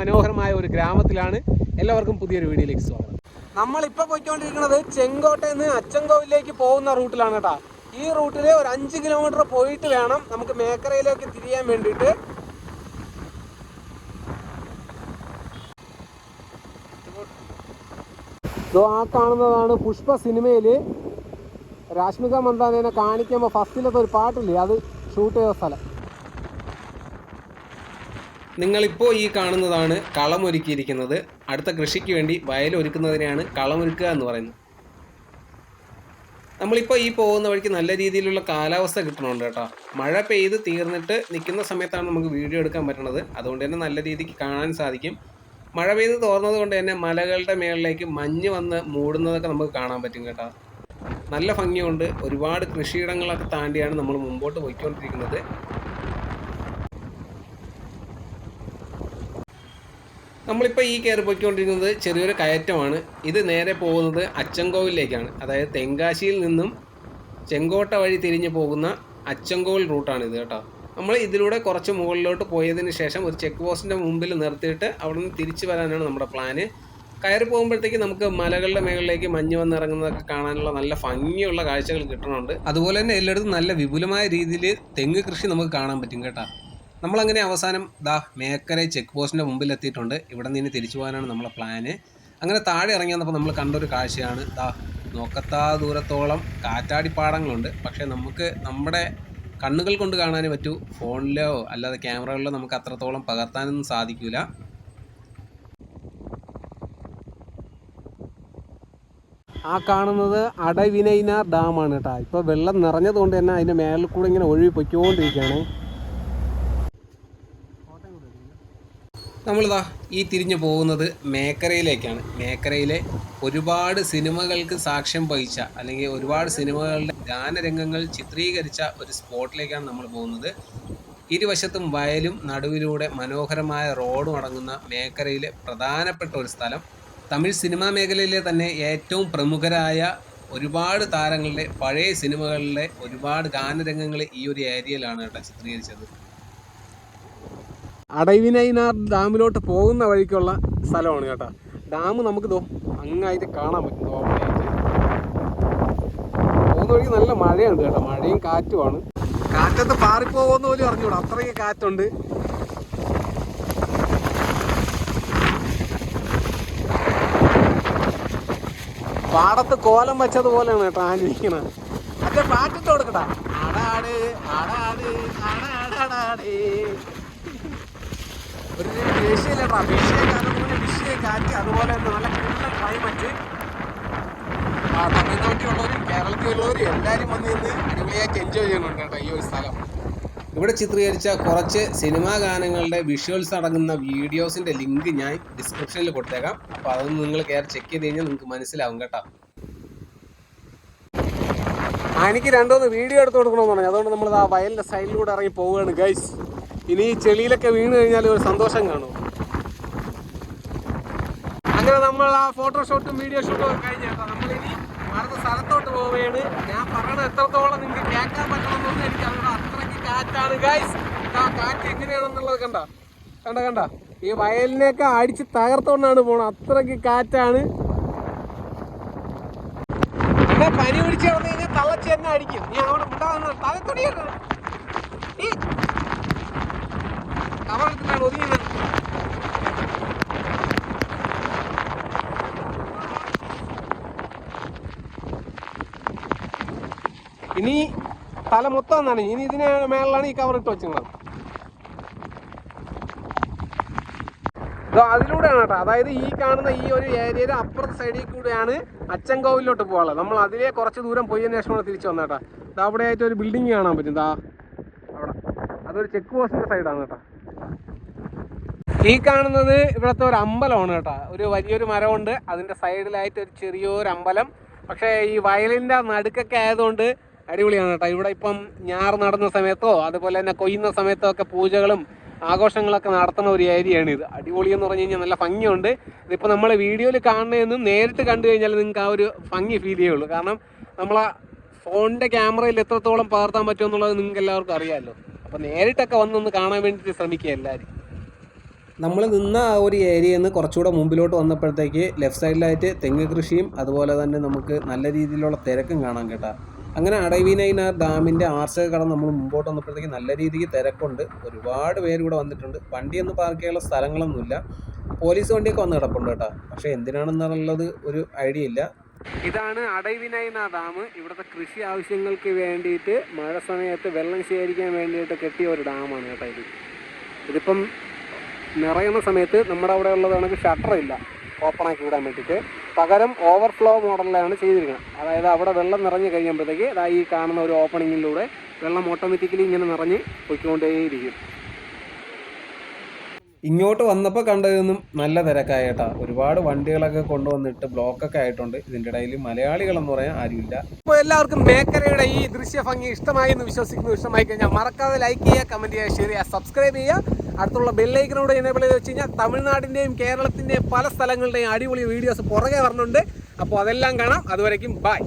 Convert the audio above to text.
മനോഹരമായ ഒരു ഗ്രാമത്തിലാണ് എല്ലാവർക്കും പുതിയൊരു വീഡിയോയിലേക്ക് സ്വാഗതം. നമ്മളിപ്പോൾ പോയിക്കൊണ്ടിരിക്കുന്നത് ചെങ്കോട്ടയിൽ നിന്ന് അച്ചൻകോവിലേക്ക് പോകുന്ന റൂട്ടിലാണ് കേട്ടോ. ഈ റൂട്ടിൽ ഒരു അഞ്ച് കിലോമീറ്റർ പോയിട്ട് വേണം നമുക്ക് മേക്കരയിലേക്ക് തിരിയാൻ വേണ്ടിയിട്ട്. ആ കാണുന്നതാണ് പുഷ്പ സിനിമയിൽ രാഷ്മിക മന്ദാനേനെ കാണിക്കുമ്പോൾ ഫസ്റ്റിലത്തെ ഒരു പാട്ടില്ലേ? അത് ഷൂട്ട് ചെയ്ത സ്ഥലം. നിങ്ങളിപ്പോൾ ഈ കാണുന്നതാണ് കളമൊരുക്കിയിരിക്കുന്നത്. അടുത്ത കൃഷിക്ക് വേണ്ടി വയലൊരുക്കുന്നതിനെയാണ് കളമൊരുക്കുക എന്ന് പറയുന്നത്. നമ്മളിപ്പോൾ ഈ പോകുന്ന വഴിക്ക് നല്ല രീതിയിലുള്ള കാലാവസ്ഥ കിട്ടണുണ്ട് കേട്ടോ. മഴ പെയ്ത് തീർന്നിട്ട് നിൽക്കുന്ന സമയത്താണ് നമുക്ക് വീഡിയോ എടുക്കാൻ പറ്റണത്. അതുകൊണ്ട് തന്നെ നല്ല രീതിക്ക് കാണാൻ സാധിക്കും. മഴ പെയ്ത് തോർന്നത് കൊണ്ട് തന്നെ മലകളുടെ മേളിലേക്ക് മഞ്ഞ് വന്ന് മൂടുന്നതൊക്കെ നമുക്ക് കാണാൻ പറ്റും കേട്ടോ. നല്ല ഭംഗിയുണ്ട്. ഒരുപാട് കൃഷിയിടങ്ങളൊക്കെ താണ്ടിയാണ് നമ്മൾ മുമ്പോട്ട് പോയിക്കൊണ്ടിരിക്കുന്നത്. നമ്മളിപ്പോൾ ഈ കയറി പോയിക്കൊണ്ടിരിക്കുന്നത് ചെറിയൊരു കയറ്റമാണ്. ഇത് നേരെ പോകുന്നത് അച്ചൻകോവിലേക്കാണ്. അതായത് തെങ്കാശിയിൽ നിന്നും ചെങ്കോട്ട വഴി തിരിഞ്ഞു പോകുന്ന അച്ചൻകോവിൽ റൂട്ടാണ് ഇത് കേട്ടോ. നമ്മൾ ഇതിലൂടെ കുറച്ച് മുകളിലോട്ട് പോയതിന് ശേഷം ഒരു ചെക്ക് പോസ്റ്റിന്റെ മുമ്പിൽ നിർത്തിയിട്ട് അവിടെ നിന്ന് തിരിച്ചു വരാനാണ് നമ്മുടെ പ്ലാന്. കയറി പോകുമ്പോഴത്തേക്ക് നമുക്ക് മലകളുടെ മേളിലേക്ക് മഞ്ഞ് വന്നിറങ്ങുന്നതൊക്കെ കാണാനുള്ള നല്ല ഭംഗിയുള്ള കാഴ്ചകൾ കിട്ടുന്നുണ്ട് അതുപോലെ തന്നെ എല്ലായിടത്തും നല്ല വിപുലമായ രീതിയിൽ തെങ്ങ് കൃഷി നമുക്ക് കാണാൻ പറ്റും കേട്ടോ. നമ്മളങ്ങനെ അവസാനം ദാ മേക്കരെ ചെക്ക് പോസ്റ്റിന്റെ മുമ്പിൽ എത്തിയിട്ടുണ്ട് ഇവിടെ നിന്ന് തിരിച്ചു പോകാനാണ് നമ്മളെ പ്ലാന് അങ്ങനെ താഴെ ഇറങ്ങി വന്നപ്പോൾ നമ്മൾ കണ്ടൊരു കാഴ്ചയാണ്. ദാ നോക്കത്താ ദൂരത്തോളം കാറ്റാടിപ്പാടങ്ങളുണ്ട്. പക്ഷേ നമുക്ക് നമ്മുടെ കണ്ണുകൾ കൊണ്ട് കാണാനേ പറ്റൂ. ഫോണിലോ അല്ലാതെ ക്യാമറകളിലോ നമുക്ക് അത്രത്തോളം പകർത്താനൊന്നും സാധിക്കില്ല ആ കാണുന്നത് അടവിനൈനാർ ഡാമാണ് കേട്ടോ. ഇപ്പോൾ വെള്ളം നിറഞ്ഞതുകൊണ്ട് തന്നെ അതിന്റെ മേളിൽ കൂടെ ഇങ്ങനെ ഒഴുകി പൊയ്ക്കൊണ്ടിരിക്കുകയാണ് നമ്മളിതാ ഈ തിരിഞ്ഞു പോകുന്നത് മേക്കരയിലേക്കാണ്. മേക്കരയിലെ ഒരുപാട് സിനിമകൾക്ക് സാക്ഷ്യം വഹിച്ച അല്ലെങ്കിൽ ഒരുപാട് സിനിമകളുടെ ഗാനരംഗങ്ങൾ ചിത്രീകരിച്ച ഒരു സ്പോട്ടിലേക്കാണ് നമ്മൾ പോകുന്നത്. ഇരുവശത്തും വയലും നടുവിലൂടെ മനോഹരമായ റോഡും അടങ്ങുന്ന മേക്കരയിലെ പ്രധാനപ്പെട്ട ഒരു സ്ഥലം. തമിഴ് സിനിമാ മേഖലയിലെ തന്നെ ഏറ്റവും പ്രമുഖരായ ഒരുപാട് താരങ്ങളുടെ പഴയ സിനിമകളിലെ ഒരുപാട് ഗാനരംഗങ്ങൾ ഈ ഒരു ഏരിയയിലാണ് കേട്ടോ ചിത്രീകരിച്ചത്. അടവിനൈനാർ ഡാമിലോട്ട് പോകുന്ന വഴിക്കുള്ള സ്ഥലമാണ് കേട്ടോ. ഡാം നമുക്ക് തോ അങ്ങായിട്ട് കാണാൻ പറ്റും തോമനായിട്ട്. പോകുന്ന വഴിക്ക് നല്ല മഴയുണ്ട് കേട്ടോ. മഴയും കാറ്റുമാണ് കാറ്റത്ത് പാറിപ്പോകുന്ന പോലും അറിഞ്ഞൂടാ. അത്രയ്ക്ക് കാറ്റുണ്ട്. പാടത്ത് കോലം വെച്ചതുപോലെയാണ് കേട്ടോ ആലോചിക്കണ അച്ഛൻ പാട്ടിട്ട് കൊടുക്കട്ടാ. അടാട് അടാട് ഒരു വിഷയല്ലേട്ടാ വിഷയ അതുപോലെ വിഷയ കാറ്റ് അതുപോലെ തന്നെ നല്ല നല്ല ക്ലൈമറ്റ് ആ തമിഴ്നാട്ടിലുള്ളവരും കേരളത്തിലുള്ളവരും എല്ലാവരും വന്ന് നിന്ന് അടിപൊളിയായിട്ട് എൻജോയ് ചെയ്യുന്നുണ്ട് കേട്ടോ ഈ ഒരു സ്ഥലം. ഇവിടെ ചിത്രീകരിച്ച കുറച്ച് സിനിമാ ഗാനങ്ങളുടെ വിഷ്വൽസ് അടങ്ങുന്ന വീഡിയോസിന്റെ ലിങ്ക് ഞാൻ ഡിസ്ക്രിപ്ഷനിൽ കൊടുത്തേക്കാം. അപ്പോൾ അതൊന്ന് നിങ്ങൾ കയറി ചെക്ക് ചെയ്ത് കഴിഞ്ഞാൽ നിങ്ങൾക്ക് മനസ്സിലാവും കേട്ടോ. എനിക്ക് രണ്ടോന്ന് വീഡിയോ എടുത്ത് കൊടുക്കണമെന്ന് പറഞ്ഞു. അതുകൊണ്ട് നമ്മൾ ആ വയലിന്റെ സൈഡിലൂടെ ഇറങ്ങി പോവുകയാണ് ഗൈസ് ഇനി ഈ ചെളിയിലൊക്കെ വീണ് കഴിഞ്ഞാൽ ഒരു സന്തോഷം കാണും. അങ്ങനെ നമ്മൾ ആ ഫോട്ടോഷൂട്ടും വീഡിയോ ഷൂട്ടും ഒക്കെ കഴിഞ്ഞ നമ്മൾ ഇനി മറന്ന സ്ഥലത്തോട്ട് പോവുകയാണ്. ഞാൻ പറയണത് എത്രത്തോളം നിങ്ങൾക്ക് കേൾക്കാൻ പറ്റണമെന്നൊന്നും എനിക്ക് അതുകൊണ്ട് അത്രയ്ക്ക് കാറ്റാണ്. ഗൈസ് ആ കാറ്റ് എങ്ങനെയാണെന്നുള്ളത് കണ്ട. കണ്ട കണ്ട. ഈ വയലിനെയൊക്കെ അടിച്ച് തകർത്തോണ്ടാണ് പോണത്. അത്രയ്ക്ക് കാറ്റാണ്. പിന്നെ പനി പിടിച്ച് കഴിഞ്ഞാൽ തള്ളച്ച് തന്നെ അടിക്കും. നീ അവിടെ ഉണ്ടാകുന്ന തലത്തൊടിയാണ് ഈ കവറെടുത്തിട്ടാണ് ഒതുങ്ങിയത്. ഇനി തല മൊത്തം എന്നാണ് ഇനി ഇതിന് മേളിലാണ് ഈ കവർ ഇട്ട് വെച്ചിരുന്നത്. അതിലൂടെയാണ് കേട്ടോ. അതായത് ഈ കാണുന്ന ഈ ഒരു ഏരിയയുടെ അപ്പുറത്തെ സൈഡിൽ കൂടെയാണ് അച്ചൻകോവിലോട്ട് പോകാനുള്ളത്. നമ്മൾ അതിലെ കുറച്ച് ദൂരം പോയതിനു ശേഷമാണ് തിരിച്ചു വന്നത് കേട്ടോ. അവിടെ ആയിട്ട് ഒരു ബിൽഡിംഗ് കാണാൻ പറ്റും. ദാ അവിടെ. അതൊരു ചെക്ക് പോസ്റ്റിന്റെ സൈഡാണ് കേട്ടോ. ഈ കാണുന്നത് ഇവിടുത്തെ ഒരു അമ്പലമാണ് കേട്ടോ. ഒരു വലിയൊരു മരമുണ്ട്. അതിന്റെ സൈഡിലായിട്ട് ഒരു ചെറിയൊരു അമ്പലം. പക്ഷേ ഈ വയലിന്റെ നടുക്കൊക്കെ ആയതുകൊണ്ട് അടിപൊളിയാണ് കേട്ടോ. ഇവിടെ ഇപ്പം ഞാറ് നടന്ന സമയത്തോ അതുപോലെ തന്നെ കൊയ്യുന്ന സമയത്തോ ഒക്കെ പൂജകളും ആഘോഷങ്ങളൊക്കെ നടത്തുന്ന ഒരു ഏരിയയാണ് ഇത്. അടിപൊളി എന്ന് പറഞ്ഞു കഴിഞ്ഞാൽ നല്ല ഭംഗിയുണ്ട്. ഇതിപ്പോൾ നമ്മൾ വീഡിയോയിൽ കാണുന്നതെന്നും നേരിട്ട് കണ്ടു കഴിഞ്ഞാൽ നിങ്ങൾക്ക് ആ ഒരു ഭംഗി ഫീൽ ചെയ്യുള്ളൂ കാരണം നമ്മളെ ഫോണിന്റെ ക്യാമറയിൽ എത്രത്തോളം പകർത്താൻ പറ്റുമെന്നുള്ളത് നിങ്ങൾക്ക് എല്ലാവർക്കും അറിയാമല്ലോ. അപ്പോൾ നേരിട്ടൊക്കെ വന്നൊന്ന് കാണാൻ വേണ്ടിയിട്ട് ശ്രമിക്കുക എല്ലാവരും. നമ്മൾ നിന്ന ആ ഒരു ഏരിയയിൽ നിന്ന് കുറച്ചുകൂടെ മുമ്പിലോട്ട് വന്നപ്പോഴത്തേക്ക് ലെഫ്റ്റ് സൈഡിലായിട്ട് തെങ്ങ് കൃഷിയും അതുപോലെ തന്നെ നമുക്ക് നല്ല രീതിയിലുള്ള തിരക്കും കാണാൻ കേട്ടാ. അങ്ങനെ അടവിനൈനാർ ഡാമിന്റെ ആർച്ചക കടന്ന് നമ്മൾ മുമ്പോട്ട് വന്നപ്പോഴത്തേക്ക് നല്ല രീതിക്ക് തിരക്കുണ്ട്. ഒരുപാട് പേര് ഇവിടെ വന്നിട്ടുണ്ട്. വണ്ടിയൊന്നും പാർക്ക് ചെയ്യാനുള്ള സ്ഥലങ്ങളൊന്നുമില്ല. പോലീസ് വണ്ടിയൊക്കെ വന്ന് കിടപ്പുണ്ട് കേട്ടോ. പക്ഷേ എന്തിനാണെന്നുള്ളത് ഒരു ഐഡിയ ഇല്ല. ഇതാണ് അടൈവിനൈന ഡാം. ഇവിടുത്തെ കൃഷി ആവശ്യങ്ങൾക്ക് വേണ്ടിയിട്ട് മഴ സമയത്ത് വെള്ളം ശേഖരിക്കാൻ വേണ്ടിയിട്ട് കെട്ടിയ ഒരു ഡാമാണ് കേട്ടോ ഇത്. ഇതിപ്പം നിറയുന്ന സമയത്ത് നമ്മുടെ അവിടെ ഉള്ളത് കണക്ക് ഷട്ടർ ഇല്ല. ഓപ്പൺ ആക്കി വിടാൻ വേണ്ടിയിട്ട്. പകരം ഓവർഫ്ലോ മോഡലിലാണ് ചെയ്തിരിക്കുന്നത്. അതായത് അവിടെ വെള്ളം നിറഞ്ഞു കഴിയുമ്പോഴത്തേക്ക് അതായത് ഈ കാണുന്ന ഒരു ഓപ്പണിങ്ങിലൂടെ വെള്ളം ഓട്ടോമാറ്റിക്കലി ഇങ്ങനെ നിറഞ്ഞ് പൊയ്ക്കൊണ്ടേയിരിക്കും. ഇങ്ങോട്ട് വന്നപ്പോൾ കണ്ടതൊന്നും നല്ല തിരക്കായ കേട്ടാ. ഒരുപാട് വണ്ടികളൊക്കെ കൊണ്ടുവന്നിട്ട് ബ്ലോക്കൊക്കെ ആയിട്ടുണ്ട്. ഇതിന്റെ ഇടയിൽ മലയാളികൾ എന്ന് പറയാൻ ആരുമില്ല. ഇപ്പോൾ എല്ലാവർക്കും മേക്കരയുടെ ഈ ദൃശ്യ ഭംഗി ഇഷ്ടമായി എന്ന് വിശ്വസിക്കുന്നു. ഇഷ്ടമായി കഴിഞ്ഞാൽ മറക്കാതെ ലൈക്ക് ചെയ്യുക കമന്റ് ചെയ്യുക ഷെയർ ചെയ്യുക സബ്സ്ക്രൈബ് ചെയ്യുക. അടുത്തുള്ള ബെല്ലൈക്കനോട് എനേബിൾ ചെയ്ത് വെച്ച് കഴിഞ്ഞാൽ തമിഴ്നാടിന്റെയും കേരളത്തിന്റെയും പല സ്ഥലങ്ങളുടെയും അടിപൊളി വീഡിയോസ് പുറകെ വരുന്നുണ്ട് അപ്പോൾ അതെല്ലാം കാണാം. അതുവരേക്കും ബൈ